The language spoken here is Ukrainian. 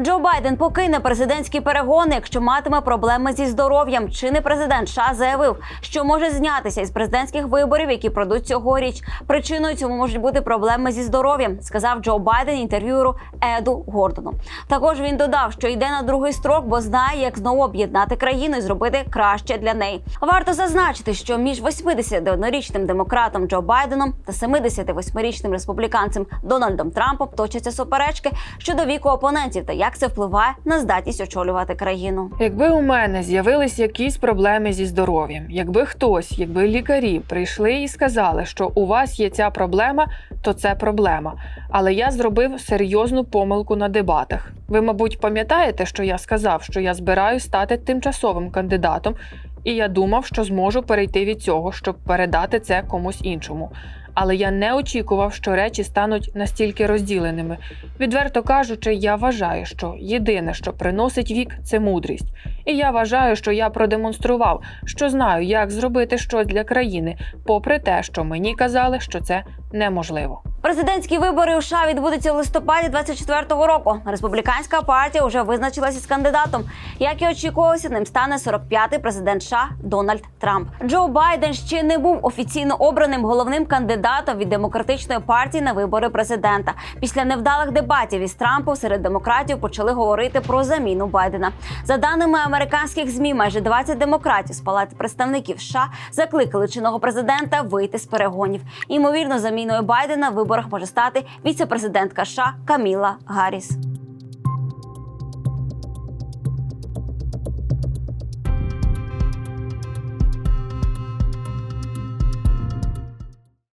Джо Байден покине президентські перегони, якщо матиме проблеми зі здоров'ям. Чинний президент США заявив, що може знятися із президентських виборів, які пройдуть цьогоріч. Причиною цьому можуть бути проблеми зі здоров'ям, сказав Джо Байден інтерв'юеру Еду Гордону. Також він додав, що йде на другий строк, бо знає, як знову об'єднати країну і зробити краще для неї. Варто зазначити, що між 81-річним демократом Джо Байденом та 78-річним республіканцем Дональдом Трампом точаться суперечки щодо віку опонентів та як це впливає на здатність очолювати країну. Якби у мене з'явились якісь проблеми зі здоров'ям, якби хтось, якби лікарі прийшли і сказали, що у вас є ця проблема, то це проблема. Але я зробив серйозну помилку на дебатах. Ви, мабуть, пам'ятаєте, що я сказав, що я збираюсь стати тимчасовим кандидатом, і я думав, що зможу перейти від цього, щоб передати це комусь іншому. Але я не очікував, що речі стануть настільки розділеними. Відверто кажучи, я вважаю, що єдине, що приносить вік, це мудрість. І я вважаю, що я продемонстрував, що знаю, як зробити щось для країни, попри те, що мені казали, що це неможливо. Президентські вибори у США відбудуться у листопаді 24-го року. Республіканська партія вже визначилася з кандидатом. Як і очікувалося, ним стане 45-й президент США Дональд Трамп. Джо Байден ще не був офіційно обраним головним кандидатом від демократичної партії на вибори президента. Після невдалих дебатів із Трампом серед демократів почали говорити про заміну Байдена. За даними американських змі, майже 20 демократів з палати представників США закликали чинного президента вийти з перегонів. Імовірно, заміною Байдена в виборах може стати віце-президентка США Каміла Гарріс.